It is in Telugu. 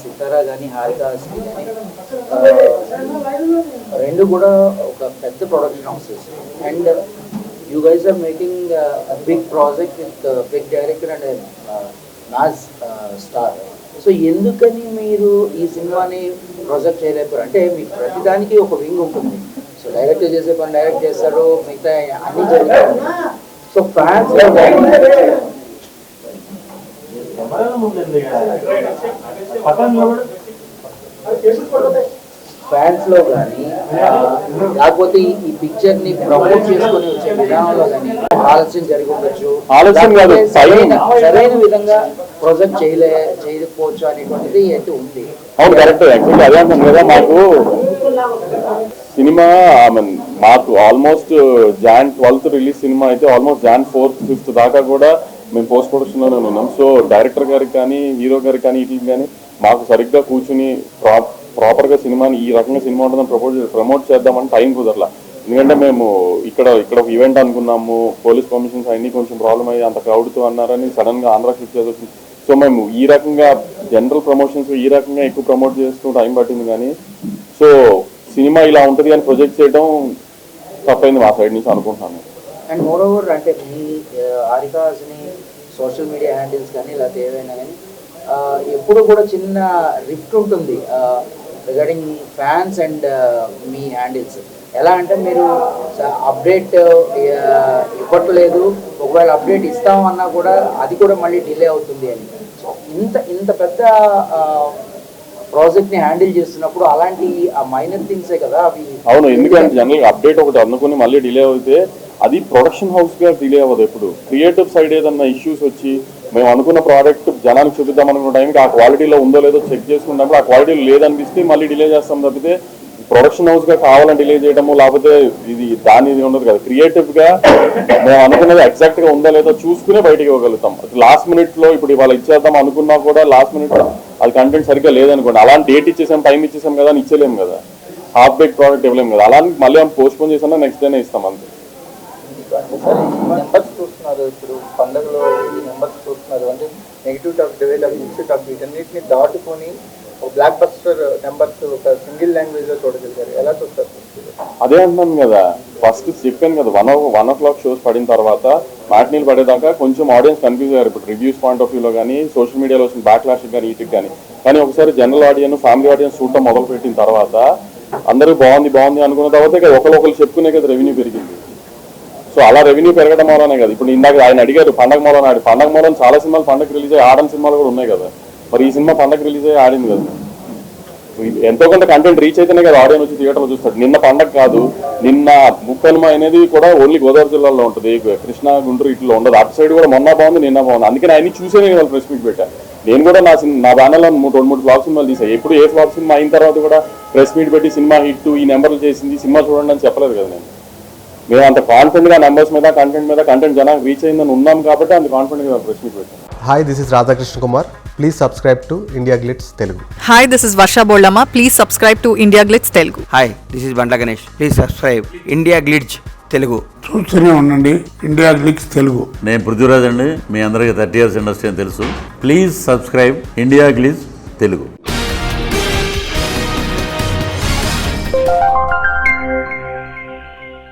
సితారా కానీ కానీ రెండు కూడా ఒక పెద్ద production houses and you guys are making big project with big director and Naaz star so ఎందుకని మీరు ఈ సినిమాని ప్రొజెక్ట్ చేయలేకపోయారు? అంటే మీకు ప్రతిదానికి ఒక వింగ్ ఉంటుంది. సో డైరెక్ట్ చేసే పని డైరెక్ట్ చేస్తాడు మిగతా అన్ని జరుగుతాయి. సో ఫ్యాన్స్ ఫ్యాన్స్లో కానీ లేకపోతే ఈ- పిక్చర్ని ప్రమోట్ చేసుకుని వచ్చే విధానంలో కానీ ఆలస్యం జరిగి ఉండొచ్చు. ఆలస్యం కాదు, సరైన విధంగా ప్రొజెక్ట్ చేయలే చేయకపోవచ్చు అనేటువంటిది అయితే ఉంది. అవును కరెక్ట్. యాక్చువల్లీ అదే అంటాను కదా మాకు. సినిమా మాకు almost Jan twelfth release cinema అయితే ఆల్మోస్ట్ జాన్ ఫోర్త్ ఫిఫ్త్ దాకా కూడా మేము పోస్ట్ ప్రొడక్షన్లోనే ఉన్నాం. సో డైరెక్టర్ గారికి కానీ హీరో గారికి కానీ వీటికి కానీ మాకు సరిగ్గా కూర్చుని ప్రా ప్రాపర్గా సినిమాని ఈ రకంగా సినిమా ఉంటుందని ప్రపోజ్ ప్రమోట్ చేద్దామని టైం కుదరలా. ఎందుకంటే మేము ఇక్కడ ఇక్కడ ఒక ఈవెంట్ అనుకున్నాము పోలీస్ కమిషన్స్ అన్నీ కొంచెం ప్రాబ్లం అయ్యి అంత క్రౌడ్తో అన్నారని సడన్గా ఆంధ్ర షిఫ్ట్ చేసి వచ్చింది. సో మేము ఈ రకంగా జనరల్ ప్రమోషన్స్ ఈ రకంగా ఎక్కువ ప్రమోట్ చేస్తూ టైం పట్టింది కానీ సో సినిమా ఇలా ఉంటుంది అని ప్రొజెక్ట్ చేయడం తప్పైంది మా సైడ్ నుంచి అనుకుంటున్నాను. అండ్ మోర్ ఓవర్ అంటే మీ ఆరికాస్ని సోషల్ మీడియా హ్యాండిల్స్ కానీ లేకపోతే ఏవైనా కానీ ఎప్పుడు కూడా చిన్న రిఫ్ట్ ఉంటుంది రిగార్డింగ్ ఫ్యాన్స్ అండ్ మీ హ్యాండిల్స్. ఎలా అంటే మీరు అప్డేట్ ఇవ్వట్లేదు ఒకవేళ అప్డేట్ ఇస్తామన్నా కూడా అది కూడా మళ్ళీ డిలే అవుతుంది అని. సో ఇంత ఇంత పెద్ద ప్రాజెక్ట్ని హ్యాండిల్ చేస్తున్నప్పుడు అలాంటి ఆ మైనర్ థింగ్సే కదా అవి అవును ఎందుకంటే జనరల్ అప్డేట్ ఒకటి అందుకుని మళ్ళీ డిలే అవుతే అది ప్రొడక్షన్ హౌస్గా డిలే అవ్వదు. ఎప్పుడు క్రియేటివ్ సైడ్ ఏదన్నా ఇష్యూస్ వచ్చి మేము అనుకున్న ప్రోడక్ట్ జనానికి చూపిద్దాం అనుకున్న టైంకి ఆ క్వాలిటీలో ఉందో లేదో చెక్ చేసుకున్నప్పుడు ఆ క్వాలిటీ లేదనిపిస్తే మళ్ళీ డిలే చేస్తాం తప్పితే ప్రొడక్షన్ హౌస్గా కావాలని డిలే చేయడము లేకపోతే ఇది దాని ఇది ఉండదు కదా. క్రియేటివ్గా మేము అనుకున్నది ఎగ్జాక్ట్గా ఉందో లేదో చూసుకునే బయటకి ఇవ్వగలుగుతాం. లాస్ట్ మినిట్లో ఇప్పుడు ఇవాళ ఇచ్చేద్దాం అనుకున్నా కూడా లాస్ట్ మినిట్ అది కంటెంట్ సరిగ్గా లేదనుకోండి. అలాంటి డేట్ ఇచ్చేసాం టైం ఇచ్చేసాం కదా అని ఇచ్చలేము కదా. హాఫ్ బేక్ ప్రోడక్ట్ ఇవ్వలేము కదా. అలా మళ్ళీ పోస్ట్ పోన్ చేసినా నెక్స్ట్ డేనే ఇస్తాం అంతే. నెంబర్స్ చూస్తున్నారు ఇప్పుడు పండుగలో ఈ నెంబర్స్ చూస్తున్నారు. అంటే negative talk divide positive talk వీటన్నిటిని దాటుకొని ఒక బ్లాక్ బస్టర్ నెంబర్స్ ఒక సింగిల్ లాంగ్వేజ్లో చూడగలిగారు. ఎలా చూస్తారు? అదే అంటున్నాను కదా. ఫస్ట్ చెప్పాను కదా one o one o'clock shows పడిన తర్వాత మ్యాట్నీలు పడేదాకా కొంచెం ఆడియన్స్ కన్ఫ్యూజ్ అయ్యారు. ఇప్పుడు రివ్యూస్ పాయింట్ ఆఫ్ వ్యూలో కానీ సోషల్ మీడియాలో వచ్చిన బ్యాక్ కానీ వీటికి కానీ కానీ ఒకసారి జనరల్ ఆడియన్స్ ఫ్యామిలీ ఆడియన్స్ చూడటం మొదలు పెట్టిన తర్వాత అందరూ బాగుంది బాగుంది అనుకున్న తర్వాత ఒకరు ఒకరు చెప్పుకునే కదా రెవెన్యూ పెరిగింది. సో అలా రెవెన్యూ పెరగడం వల్లనే కదా. ఇప్పుడు ఇందాక ఆయన అడిగారు పండగ మూలం ఆడి పండగ మూలం చాలా సినిమాలు పండగ రిలీజ్ అయ్యి ఆడని సినిమాలు కూడా ఉన్నాయి కదా. మరి ఈ సినిమా పండగ రిలీజ్ అయ్యి ఆడింది కదా. ఎంతో కొంత కంటెంట్ రీచ్ అయితేనే కదా ఆడియన్స్ వచ్చి థియేటర్లో చూస్తాడు నిన్న పండగ కాదు నిన్న ముక్కనుమ అనేది కూడా ఓన్లీ గోదావరి జిల్లాలో ఉంటుంది. కృష్ణా గుంటూరు ఇట్లా ఉండదు. అటు సైడ్ కూడా మొన్న బాగుంది నిన్న బాగుంది. అందుకని అన్ని చూసే నేను వాళ్ళు ప్రెస్ మీట్ పెట్టాను నేను కూడా నా సినిమా నా బ్యానర్లో మూడు రెండు మూడు ఫ్లాప్ సినిమాలు తీసాను ఎప్పుడు ఏ ఫ్లాప్ సినిమా అయిన తర్వాత కూడా ప్రెస్ మీట్ పెట్టి సినిమా హిట్ ఈ నెంబర్లు చేసింది సినిమా చూడండి అని చెప్పలేదు కదా నేను. మేము అంత కాన్ఫిడెంట్గా నెంబర్స్ మీద కంటెంట్ మీద కంటెంట్ జనానికి రీచ్ అయిందని ఉన్నాం కాబట్టి అంత కాన్ఫిడెంట్గా ప్రెస్ మీట్ పెట్టాను hi this is Radhakrishna Kumar please subscribe to India Glitz Telugu hi this is Varsha Bollamma please subscribe to India Glitz Telugu hi this is Bandla Ganesh please subscribe India Glitz Telugu చూస్తూనే ఉండండి. ఇండియా గ్లిక్స్ తెలుగు నేను పృథ్వీరాజ్ అండి. మీ అందరికీ థర్టీ ఇయర్స్ ఇండస్ట్రీ అని తెలుసు. Please subscribe India Glitz Telugu